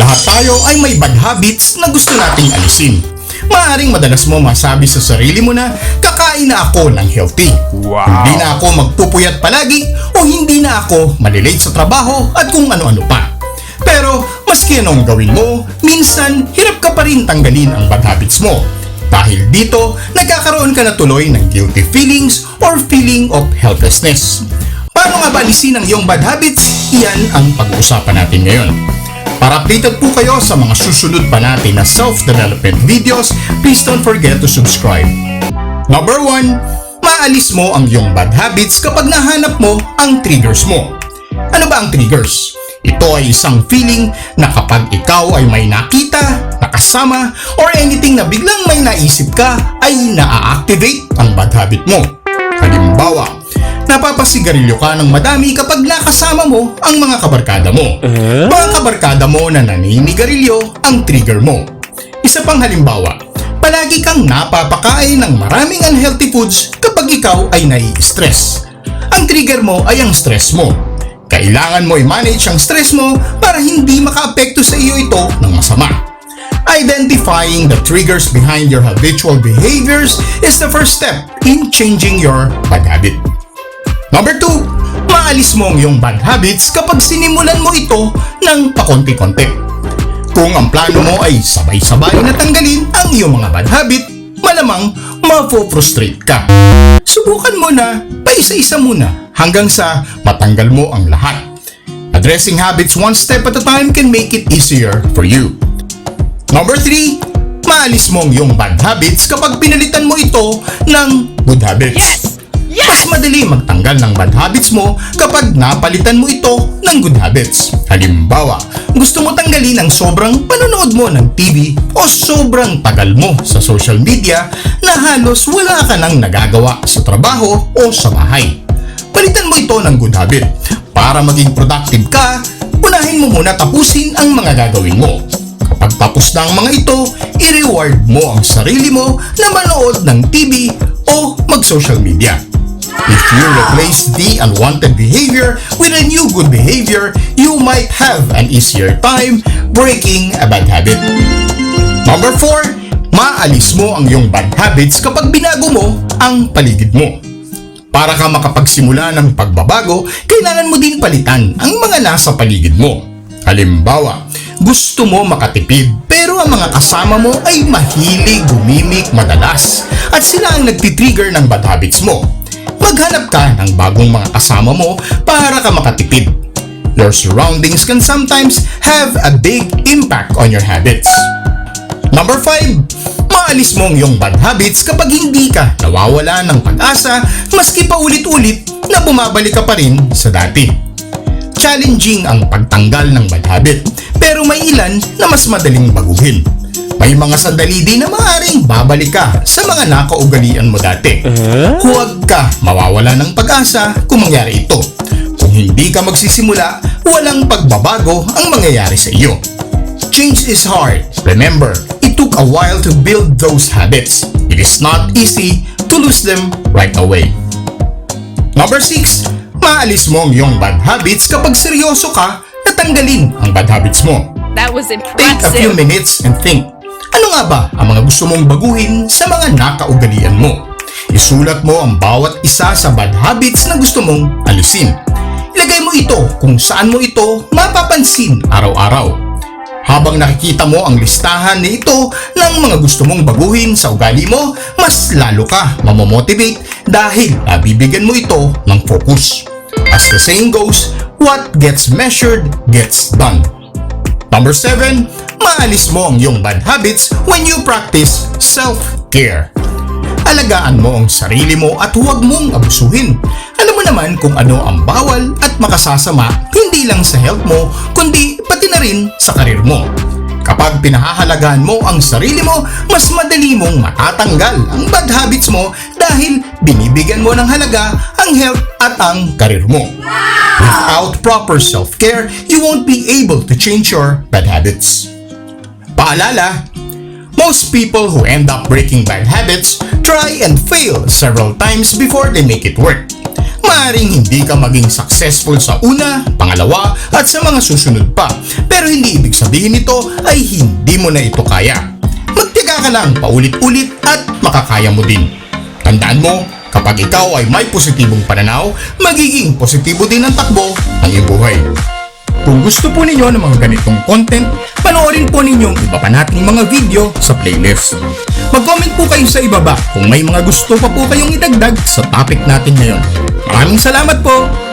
Lahat tayo ay may bad habits na gusto nating alisin. Maaring madalas mo masabi sa sarili mo na kakain na ako ng healthy. Wow. Hindi na ako magpupuyat palagi o hindi na ako malilate sa trabaho at kung ano-ano pa. Pero maski anong gawin mo, minsan hirap ka pa rin tanggalin ang bad habits mo. Dahil dito, nagkakaroon ka na tuloy ng guilty feelings or feeling of helplessness. Paano nga ba alisin ang iyong bad habits? Iyan ang pag-uusapan natin ngayon. Para updated po kayo sa mga susunod pa natin na self-development videos, please don't forget to subscribe. Number 1, maalis mo ang iyong bad habits kapag nahanap mo ang triggers mo. Ano ba ang triggers? Ito ay isang feeling na kapag ikaw ay may nakita, nakasama, or anything na biglang may naisip ka, ay naa-activate ang bad habit mo. Halimbawa, napapasigarilyo ka ng madami kapag nakasama mo ang mga kabarkada mo. Mga kabarkada mo na naninigarilyo ang trigger mo. Isa pang halimbawa, palagi kang napapakain ng maraming unhealthy foods kapag ikaw ay nai-stress. Ang trigger mo ay ang stress mo. Kailangan mo i-manage ang stress mo para hindi makaapekto sa iyo ito ng masama. Identifying the triggers behind your habitual behaviors is the first step in changing your bad habit. Number 2, maalis mo ang iyong bad habits kapag sinimulan mo ito ng pakonti-konti. Kung ang plano mo ay sabay-sabay na tanggalin ang iyong mga bad habit, malamang mafo-frustrate ka. Subukan mo na paisa-isa muna hanggang sa matanggal mo ang lahat. Addressing habits one step at a time can make it easier for you. Number 3, maalis mo ang iyong bad habits kapag pinalitan mo ito ng good habits. Mas madali magtanggal ng bad habits mo kapag napalitan mo ito ng good habits. Halimbawa, gusto mo tanggalin ang sobrang panonood mo ng TV o sobrang tagal mo sa social media na halos wala ka nang nagagawa sa trabaho o sa bahay. Palitan mo ito ng good habit. Para maging productive ka, unahin mo muna tapusin ang mga gagawin mo. Kapag tapos na ang mga ito, i-reward mo ang sarili mo na manood ng TV o mag-social media. If you replace the unwanted behavior with a new good behavior, you might have an easier time breaking a bad habit. Number 4, maalis mo ang iyong bad habits kapag binago mo ang paligid mo. Para ka makapagsimula ng pagbabago, kailangan mo din palitan ang mga nasa paligid mo. Halimbawa, gusto mo makatipid pero ang mga kasama mo ay mahilig gumimik madalas at sila ang nagtitrigger ng bad habits mo. Maghanap ka ng bagong mga kasama mo para ka makatipid. Your surroundings can sometimes have a big impact on your habits. Number 5, maalis mo ang iyong bad habits kapag hindi ka nawawala ng pag-asa maski pa ulit-ulit na bumabalik ka pa rin sa dati. Challenging ang pagtanggal ng bad habit pero may ilan na mas madaling baguhin. May mga sandali din na maaaring babalik ka sa mga nakaugalian mo dati. Huwag ka mawawala ng pag-asa kung mangyari ito. Kung hindi ka magsisimula, walang pagbabago ang mangyayari sa iyo. Change is hard. Remember, it took a while to build those habits. It is not easy to lose them right away. Number 6, maalis mo ang iyong bad habits kapag seryoso ka na tanggalin ang bad habits mo. That was Take a few impressive. minutes and think. Ano nga ba ang mga gusto mong baguhin sa mga nakaugalian mo? Isulat mo ang bawat isa sa bad habits na gusto mong alisin. Ilagay mo ito kung saan mo ito mapapansin araw-araw. Habang nakikita mo ang listahan na ito ng mga gusto mong baguhin sa ugali mo, mas lalo ka mamomotivate dahil nabibigyan mo ito ng focus. As the saying goes, what gets measured gets done. Number 7, maalis mo ang iyong bad habits when you practice self-care. Alagaan mo ang sarili mo at huwag mong abusuhin. Alam mo naman kung ano ang bawal at makasasama hindi lang sa health mo kundi pati na rin sa karir mo. Kapag pinahahalagaan mo ang sarili mo, mas madali mong matatanggal ang bad habits mo dahil binibigyan mo ng halaga ang health at ang karir mo. Without proper self-care, you won't be able to change your bad habits. Paalala, most people who end up breaking bad habits try and fail several times before they make it work. Maaring hindi ka maging successful sa una, pangalawa, at sa mga susunod pa. Pero hindi ibig sabihin nito ay hindi mo na ito kaya. Magtiga ka lang paulit-ulit at makakaya mo din. Tandaan mo, kapag ikaw ay may positibong pananaw, magiging positibo din ang takbo ng iyong buhay. Kung gusto po ninyo ng mga ganitong content, panoorin po ninyong iba pa nating mga video sa playlist. Mag-comment po kayo sa ibaba kung may mga gusto pa po kayong idagdag sa topic natin ngayon. Maraming salamat po!